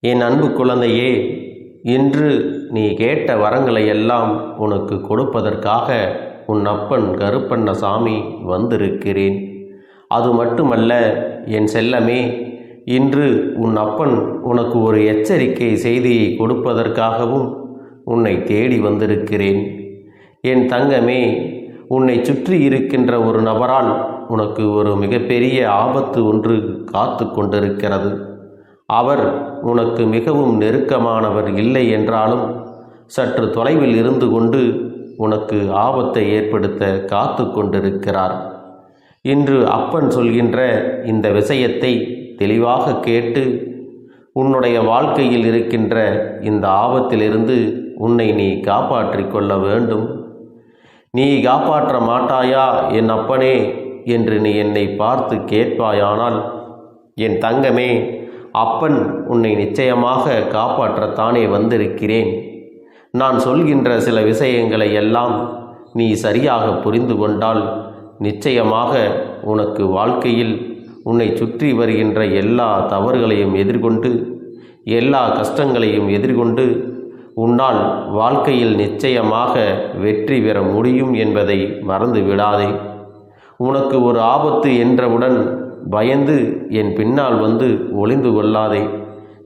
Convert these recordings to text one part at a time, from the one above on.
என் அன்பு குழந்தையே இன்று நீ கேட்ட வரங்களை எல்லாம் உனக்கு கொடுப்பதற்காக உன் அப்பன் கருப்பண்ணசாமி வந்திருக்கிறேன். அது மட்டுமல்ல என் செல்லமே இன்று உன் அப்பன் உனக்கு ஒரு எச்சரிக்கை செய்தியை கொடுப்பதற்காகவும் உன்னை தேடி வந்திருக்கிறேன். என் தங்கமே உன்னை சுற்றி இருக்கின்ற ஒரு நபரால் உனக்கு ஒரு மிகப்பெரிய ஆபத்து ஒன்று காத்து கொண்டிருக்கிறது. அவர் உனக்கு மிகவும் நெருக்கமானவர் இல்லை என்றாலும் சற்று தொலைவில் இருந்து கொண்டு உனக்கு ஆபத்தை ஏற்படுத்த காத்து கொண்டிருக்கிறார். இன்று அப்பன் சொல்கின்ற இந்த விஷயத்தை தெளிவாக கேட்டு உன்னுடைய வாழ்க்கையில் இருக்கின்ற இந்த ஆபத்திலிருந்து உன்னை நீ காப்பாற்றிக் கொள்ள வேண்டும். நீ காப்பாற்ற மாட்டாயா என் அப்பனே என்று நீ என்னை பார்த்து கேட்பாயானால் என் தங்கமே அப்பன் உன்னை நிச்சயமாக காப்பாற்றத்தானே வந்திருக்கிறேன். நான் சொல்கின்ற சில விஷயங்களை எல்லாம் நீ சரியாக புரிந்து கொண்டால் நிச்சயமாக உனக்கு வாழ்க்கையில் உன்னை சுற்றி வருகின்ற எல்லா தவறுகளையும் எதிர்கொண்டு எல்லா கஷ்டங்களையும் எதிர்கொண்டு உன்னால் வாழ்க்கையில் நிச்சயமாக வெற்றி பெற முடியும் என்பதை மறந்து விடாதே உனக்கு ஒரு ஆபத்து என்றவுடன் பயந்து என் பின்னால் வந்து ஒளிந்து கொள்ளாதே.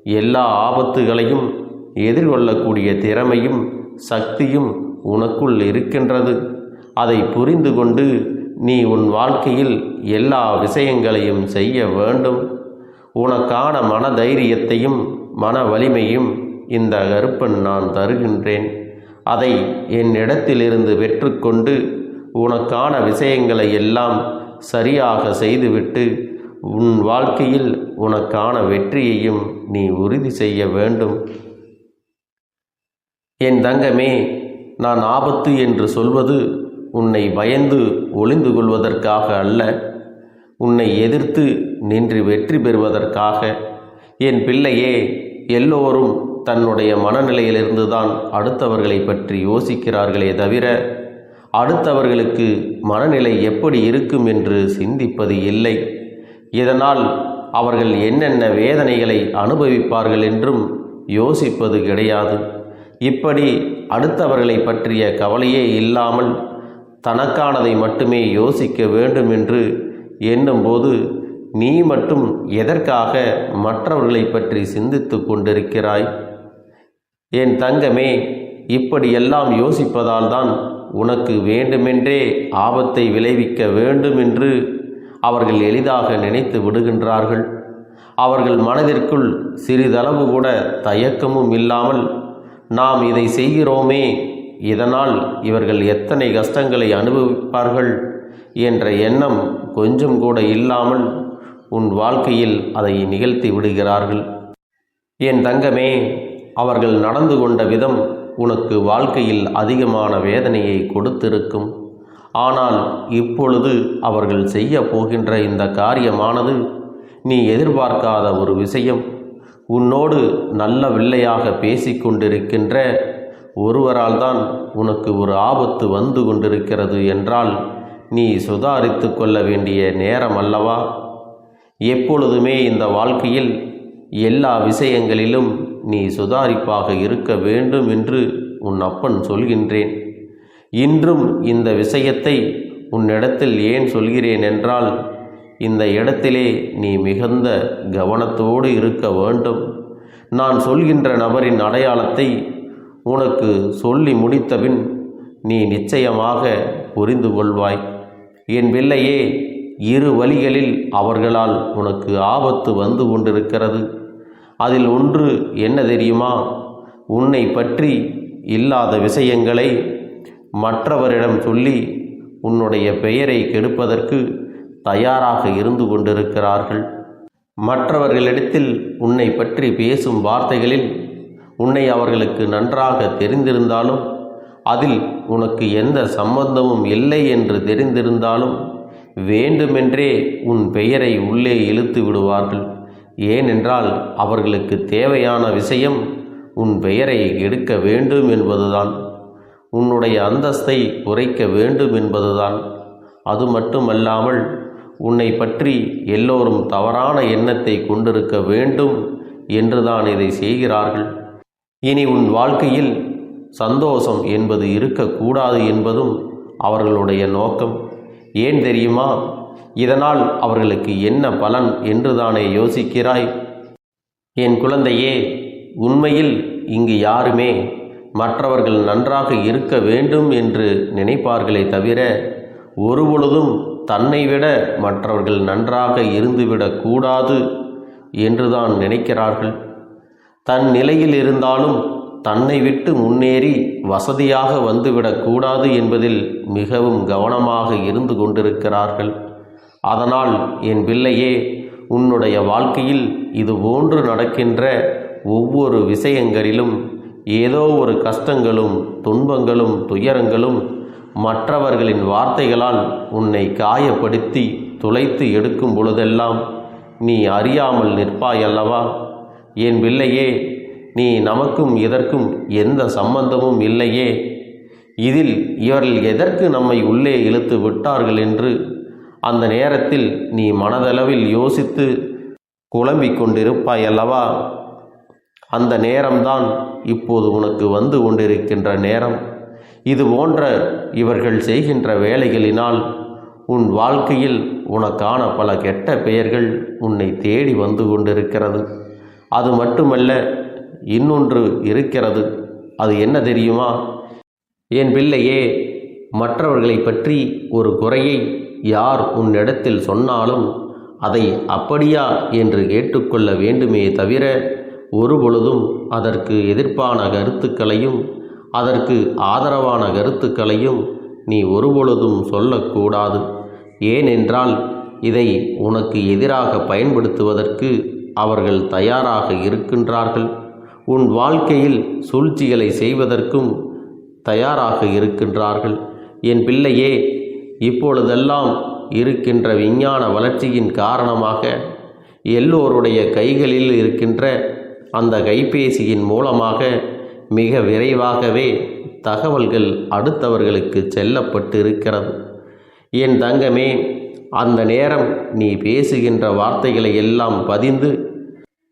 எல்லா ஆபத்துகளையும் எதிர்கொள்ளக்கூடிய திறமையும் சக்தியும் உனக்குள் இருக்கின்றது. அதை புரிந்து கொண்டு நீ உன் வாழ்க்கையில் எல்லா விஷயங்களையும் செய்ய வேண்டும். உனக்கான மன தைரியத்தையும் மன வலிமையும் இந்த கருப்பன் நான் தருகின்றேன். அதை என் இடத்திலிருந்து பெற்றுக்கொண்டு உனக்கான விஷயங்களை எல்லாம் சரியாக செய்துவிட்டு உன் வாழ்க்கையில் உனக்கான வெற்றியையும் நீ உறுதி செய்ய வேண்டும். என் தங்கமே நான் ஆபத்து என்று சொல்வது உன்னை பயந்து ஒளிந்து கொள்வதற்காக அல்ல. உன்னை எதிர்த்து நின்று வெற்றி பெறுவதற்காக. என் பிள்ளையே எல்லோரும் தன்னுடைய மனநிலையிலிருந்து தான் அடுத்தவர்களை பற்றி யோசிக்கிறார்களே தவிர அடுத்தவர்களுக்கு மனநிலை எப்படி இருக்கும் என்று சிந்திப்பது இல்லை. இதனால் அவர்கள் என்னென்ன வேதனைகளை அனுபவிப்பார்கள் என்றும் யோசிப்பது கிடையாது. இப்படி அடுத்தவர்களை பற்றிய கவலையே இல்லாமல் தனக்கானதை மட்டுமே யோசிக்க வேண்டும் என்று எண்ணும்போது நீ மட்டும் எதற்காக மற்றவர்களை பற்றி சிந்தித்து கொண்டிருக்கிறாய்? என் தங்கமே இப்படியெல்லாம் யோசிப்பதால்தான் உனக்கு வேண்டுமென்றே ஆபத்தை விளைவிக்க வேண்டும் என்று அவர்கள் எளிதாக நினைத்து விடுகின்றார்கள். அவர்கள் மனதிற்குள் சிறிதளவு கூட தயக்கமும் இல்லாமல் நாம் இதை செய்கிறோமே இதனால் இவர்கள் எத்தனை கஷ்டங்களை அனுபவிப்பார்கள் என்ற எண்ணம் கொஞ்சம் கூட இல்லாமல் உன் வாழ்க்கையில் அதை நிகழ்த்தி விடுகிறார்கள். என் தங்கமே அவர்கள் நடந்து கொண்ட விதம் உனக்கு வாழ்க்கையில் அதிகமான வேதனையை கொடுத்திருக்கும். ஆனால் இப்பொழுது அவர்கள் செய்ய போகின்ற இந்த காரியமானது நீ எதிர்பார்க்காத ஒரு விஷயம். உன்னோடு நல்ல வில்லையாக பேசிக்கொண்டிருக்கின்ற ஒருவரால் தான் உனக்கு ஒரு ஆபத்து வந்து கொண்டிருக்கிறது என்றால் நீ சுதாரித்து கொள்ள வேண்டிய நேரம் அல்லவா? எப்பொழுதுமே இந்த வாழ்க்கையில் எல்லா விஷயங்களிலும் நீ சுதாரிப்பாக இருக்க வேண்டும் என்று உன் அப்பன் சொல்கின்றேன். இன்றும் இந்த விஷயத்தை உன்னிடத்தில் ஏன் சொல்கிறேன் என்றால் இந்த இடத்திலே நீ மிகுந்த கவனத்தோடு இருக்க வேண்டும். நான் சொல்கின்ற நபரின் அடையாளத்தை உனக்கு சொல்லி முடித்தபின் நீ நிச்சயமாக புரிந்து கொள்வாய். என் பிள்ளையே இரு வழிகளில் அவர்களால் உனக்கு ஆபத்து வந்து கொண்டிருக்கிறது. அதில் ஒன்று என்ன தெரியுமா? உன்னை பற்றி இல்லாத விஷயங்களை மற்றவரிடம் சொல்லி உன்னுடைய பெயரை கெடுப்பதற்கு தயாராக இருந்து கொண்டிருக்கிறார்கள். மற்றவர்களிடத்தில் உன்னை பற்றி பேசும் வார்த்தைகளில் உன்னை அவர்களுக்கு நன்றாக தெரிந்திருந்தாலும் அதில் உனக்கு எந்த சம்பந்தமும் இல்லை என்று தெரிந்திருந்தாலும் வேண்டுமென்றே உன் பெயரை உள்ளே இழுத்து விடுவார்கள். ஏனென்றால் அவர்களுக்கு தேவையான விஷயம் உன் பெயரை எடுக்க வேண்டும் என்பதுதான். உன்னுடைய அந்தஸ்தை குறைக்க வேண்டும் என்பதுதான். அது மட்டுமல்லாமல் உன்னை பற்றி எல்லோரும் தவறான எண்ணத்தை கொண்டிருக்க வேண்டும் என்றுதான் இதை செய்கிறார்கள். இனி உன் வாழ்க்கையில் சந்தோஷம் என்பது இருக்கக்கூடாது என்பதும் அவர்களுடைய நோக்கம். ஏன் தெரியுமா? இதனால் அவர்களுக்கு என்ன பலன் என்றுதானே யோசிக்கிறாய். என் குழந்தையே உண்மையில் இங்கு யாருமே மற்றவர்கள் நன்றாக இருக்க வேண்டும் என்று நினைப்பார்களே தவிர ஒருபொழுதும் தன்னை விட மற்றவர்கள் நன்றாக இருந்துவிடக்கூடாது என்றுதான் நினைக்கிறார்கள். தன் நிலையில் இருந்தாலும் தன்னை விட்டு முன்னேறி வசதியாக வந்துவிடக்கூடாது என்பதில் மிகவும் கவனமாக இருந்து கொண்டிருக்கிறார்கள். அதனால் என் பிள்ளையே உன்னுடைய வாழ்க்கையில் இது போன்று நடக்கின்ற ஒவ்வொரு விஷயங்களிலும் ஏதோ ஒரு கஷ்டங்களும் துன்பங்களும் துயரங்களும் மற்றவர்களின் வார்த்தைகளால் உன்னை காயப்படுத்தி துளைத்து எடுக்கும் பொழுதெல்லாம் நீ அறியாமல் நிற்பாய் அல்லவா என் பிள்ளையே நீ நமக்கும் இதற்கும் எந்த சம்பந்தமும் இல்லையே. இதில் இவர்கள் எதற்கு நம்மை உள்ளே இழுத்து விட்டார்கள் என்று அந்த நேரத்தில் நீ மனதளவில் யோசித்து குழம்பிக் கொண்டிருப்பாயல்லவா? அல்லவா அந்த நேரம்தான் இப்போது உனக்கு வந்து கொண்டிருக்கின்ற நேரம். இது போன்ற இவர்கள் செய்கின்ற வேலைகளினால் உன் வாழ்க்கையில் உனக்கான பல கெட்ட பெயர்கள் உன்னை தேடி வந்து கொண்டிருக்கிறது. அது மட்டுமல்ல இன்னொன்று இருக்கிறது. அது என்ன தெரியுமா? என் பிள்ளையே மற்றவர்களை பற்றி ஒரு குறையை யார் உன்னிடத்தில் சொன்னாலும் அதை அப்படியா என்று கேட்டுக்கொள்ள வேண்டுமே தவிர ஒருபொழுதும் அதற்கு எதிர்ப்பான கருத்துக்களையும் அதற்கு ஆதரவான கருத்துக்களையும் நீ ஒருபொழுதும் சொல்லக்கூடாது. ஏனென்றால் இதை உனக்கு எதிராக பயன்படுத்துவதற்கு அவர்கள் தயாராக இருக்கின்றார்கள். உன் வாழ்க்கையில் சூழ்ச்சிகளை செய்வதற்கும் தயாராக இருக்கின்றார்கள். என் பிள்ளையே இப்பொழுதெல்லாம் இருக்கின்ற விஞ்ஞான வளர்ச்சியின் காரணமாக எல்லோருடைய கைகளில் இருக்கின்ற அந்த கைபேசியின் மூலமாக மிக விரைவாகவே தகவல்கள் அடுத்தவர்களுக்கு செல்லப்பட்டு இருக்கிறது என் தங்கமே அந்த நேரம் நீ பேசுகின்ற வார்த்தைகளை எல்லாம் பதிந்து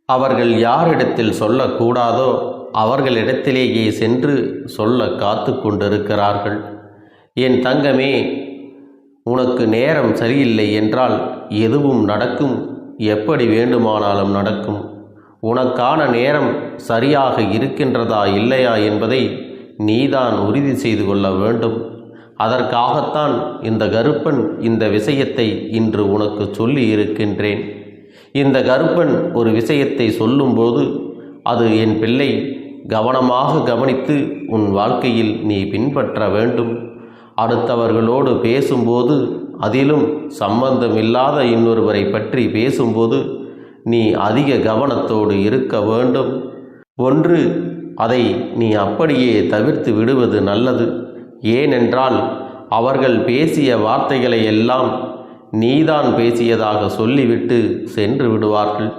அவர்கள் யாரிடத்தில் சொல்லக்கூடாதோ அவர்களிடத்திலேயே சென்று சொல்ல காத்து கொண்டிருக்கிறார்கள். என் தங்கமே உனக்கு நேரம் சரியில்லை என்றால் எதுவும் நடக்கும் எப்படி வேண்டுமானாலும் நடக்கும். உனக்கான நேரம் சரியாக இருக்கின்றதா இல்லையா என்பதை நீதான் உறுதி செய்து கொள்ள வேண்டும். அதற்காகத்தான் இந்த கருப்பன் இந்த விஷயத்தை இன்று உனக்கு சொல்லி இருக்கின்றேன். இந்த கருப்பன் ஒரு விஷயத்தை சொல்லும்போது அது என் பிள்ளை கவனமாக கவனித்து உன் வாழ்க்கையில் நீ பின்பற்ற வேண்டும். அடுத்தவர்களோடு பேசும்போது அதிலும் சம்பந்தமில்லாத இன்னொருவரை பற்றி பேசும்போது நீ அதிக கவனத்தோடு இருக்க வேண்டும். ஒன்று அதை நீ அப்படியே தவிர்த்து விடுவது நல்லது. ஏனென்றால் அவர்கள் பேசிய வார்த்தைகளை எல்லாம் நீதான் பேசியதாக சொல்லிவிட்டு சென்று விடுவார்கள்.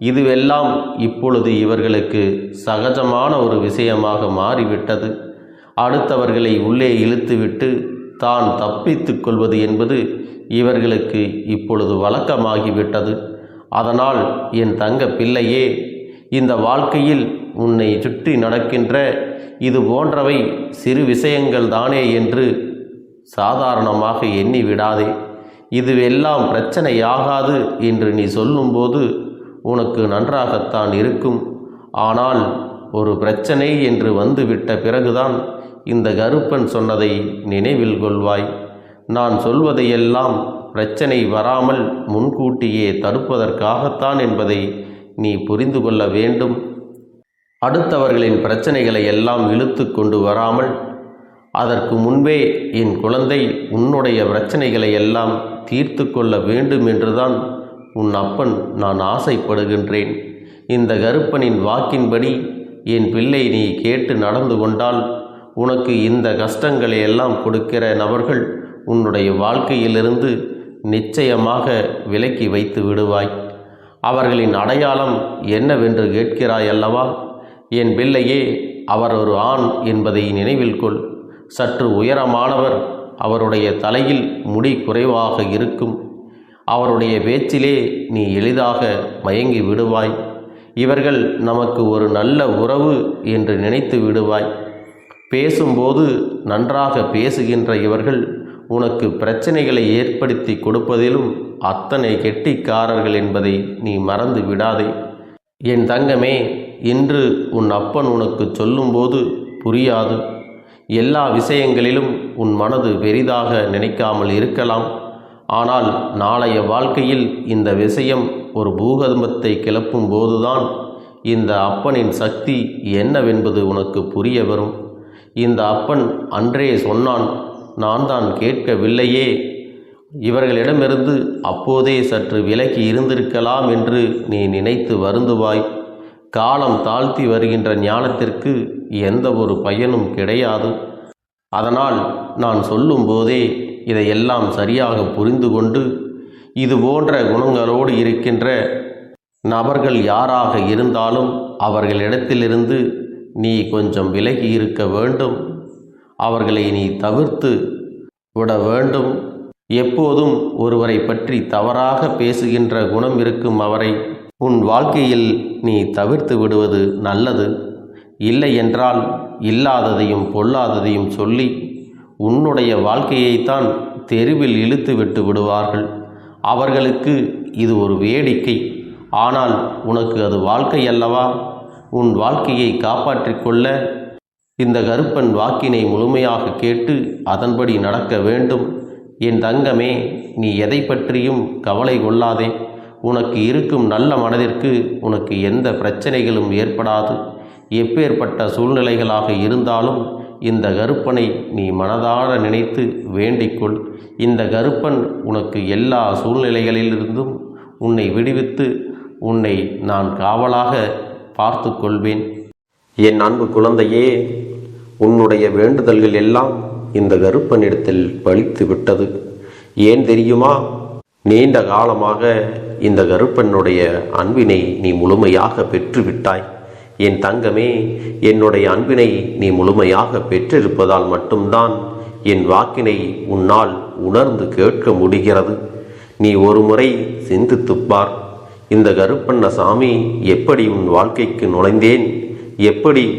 இதுவெல்லாம் இப்பொழுது இவர்களுக்கு சகஜமான ஒரு விஷயமாக மாறிவிட்டது. அடுத்தவர்களை உள்ளே இழுத்துவிட்டு தான் தப்பித்துக் கொள்வது என்பது இவர்களுக்கு இப்பொழுது வழக்கமாகிவிட்டது. அதனால் என் தங்க பிள்ளையே இந்த வாழ்க்கையில் உன்னை சுற்றி நடக்கின்ற இது போன்றவை சிறு விஷயங்கள் தானே என்று சாதாரணமாக எண்ணி விடாதே. இதுவெல்லாம் பிரச்சனையாகாது என்று நீ சொல்லும்போது உனக்கு நன்றாகத்தான் இருக்கும். ஆனால் ஒரு பிரச்சனை என்று வந்துவிட்ட பிறகுதான் இந்த கருப்பன் சொன்னதை நினைவில் கொள்வாய். நான் சொல்வதையெல்லாம் பிரச்சனை வராமல் முன்கூட்டியே தடுப்பதற்காகத்தான் என்பதை நீ புரிந்து கொள்ள வேண்டும். அடுத்தவர்களின் பிரச்சனைகளை எல்லாம் இழுத்து கொண்டு வராமல் அதற்கு முன்பே என் குழந்தை உன்னுடைய பிரச்சனைகளை எல்லாம் தீர்த்து கொள்ள வேண்டும் என்றுதான் உன் அப்பன் நான் ஆசைப்படுகின்றேன். இந்த கருப்பனின் வாக்கின்படி என் பிள்ளை நீ கேட்டு நடந்து கொண்டால் உனக்கு இந்த கஷ்டங்களை எல்லாம் கொடுக்கிற நபர்கள் உன்னுடைய வாழ்க்கையிலிருந்து நிச்சயமாக விலக்கி வைத்து விடுவாய். அவர்களின் அடையாளம் என்னவென்று கேட்கிறாய் அல்லவா என் பிள்ளையே அவர் ஒரு ஆண் என்பதை நினைவில் கொள். சற்று உயரமானவர் அவருடைய தலையில் முடி குறைவாக இருக்கும். அவருடைய பேச்சிலே நீ எளிதாக மயங்கி விடுவாய். இவர்கள் நமக்கு ஒரு நல்ல உறவு என்று நினைத்து விடுவாய். பேசும்போது நன்றாக பேசுகின்ற இவர்கள் உனக்கு பிரச்சனைகளை ஏற்படுத்தி கொடுப்பதிலும் அத்தனை கெட்டிக்காரர்கள் என்பதை நீ மறந்து விடாதே. என் தங்கமே இன்று உன் அப்பன் உனக்கு சொல்லும்போது புரியாது. எல்லா விஷயங்களிலும் உன் மனது பெரிதாக நினைக்காமல் இருக்கலாம். ஆனால் நாளைய வாழ்க்கையில் இந்த விஷயம் ஒரு பூகம்பத்தை கிளப்பும் போதுதான் இந்த அப்பனின் சக்தி என்னவென்பது உனக்கு புரிய வரும். இந்த அப்பன் அன்றே சொன்னான் நான் தான் கேட்கவில்லையே. இவர்களிடமிருந்து அப்போதே சற்று விலகி இருந்திருக்கலாம் என்று நீ நினைத்து வருந்துவாய். காலம் தாழ்த்தி வருகின்ற ஞானத்திற்கு எந்த ஒரு பயனும் கிடையாது. அதனால் நான் சொல்லும்போதே இதையெல்லாம் சரியாக புரிந்து கொண்டு இது போன்ற குணங்களோடு இருக்கின்ற நபர்கள் யாராக இருந்தாலும் அவர்களிடத்திலிருந்து நீ கொஞ்சம் விலகி இருக்க வேண்டும். அவர்களை நீ தவிர்த்து விட வேண்டும் எப்போதும் ஒருவரை பற்றி தவறாக பேசுகின்ற குணம் இருக்கும் அவரை உன் வாழ்க்கையில் நீ தவிர்த்து விடுவது நல்லது. இல்லை என்றால் இல்லாததையும் பொல்லாததையும் சொல்லி உன்னுடைய வாழ்க்கையைத்தான் தெருவில் இழுத்து விட்டு விடுவார்கள். அவர்களுக்கு இது ஒரு வேடிக்கை. ஆனால் உனக்கு அது வாழ்க்கை அல்லவா? உன் வாழ்க்கையை காப்பாற்றிக்கொள்ள இந்த கருப்பன் வாக்கினை முழுமையாக கேட்டு அதன்படி நடக்க வேண்டும். என் தங்கமே நீ எதை பற்றியும் கவலை கொள்ளாதே. உனக்கு இருக்கும் நல்ல மனதிற்கு உனக்கு எந்த பிரச்சனைகளும் ஏற்படாது. எப்பேற்பட்ட சூழ்நிலைகளாக இருந்தாலும் இந்த கருப்பனை நீ மனதார நினைத்து வேண்டிக்கொள். இந்த கருப்பன் உனக்கு எல்லா சூழ்நிலைகளிலிருந்தும் உன்னை விடுவித்து உன்னை நான் காவலாக பார்த்து கொள்வேன் என் அன்பு குழந்தையே உன்னுடைய வேண்டுதல்கள் எல்லாம் இந்த கருப்பனிடத்தில் பழித்து விட்டது. ஏன் தெரியுமா? நீண்ட காலமாக இந்த கருப்பனுடைய அன்பினை நீ முழுமையாக பெற்றுவிட்டாய். என் தங்கமே என்னுடைய அன்பினை நீ முழுமையாக பெற்றிருப்பதால் மட்டும்தான் என் வாக்கினை உன்னால் உணர்ந்து கேட்க முடிகிறது. நீ ஒரு முறை சிந்தித்துப் இந்த கருப்பண்ண சாமி எப்படி உன் வாழ்க்கைக்கு நுழைந்தேன்? எப்படி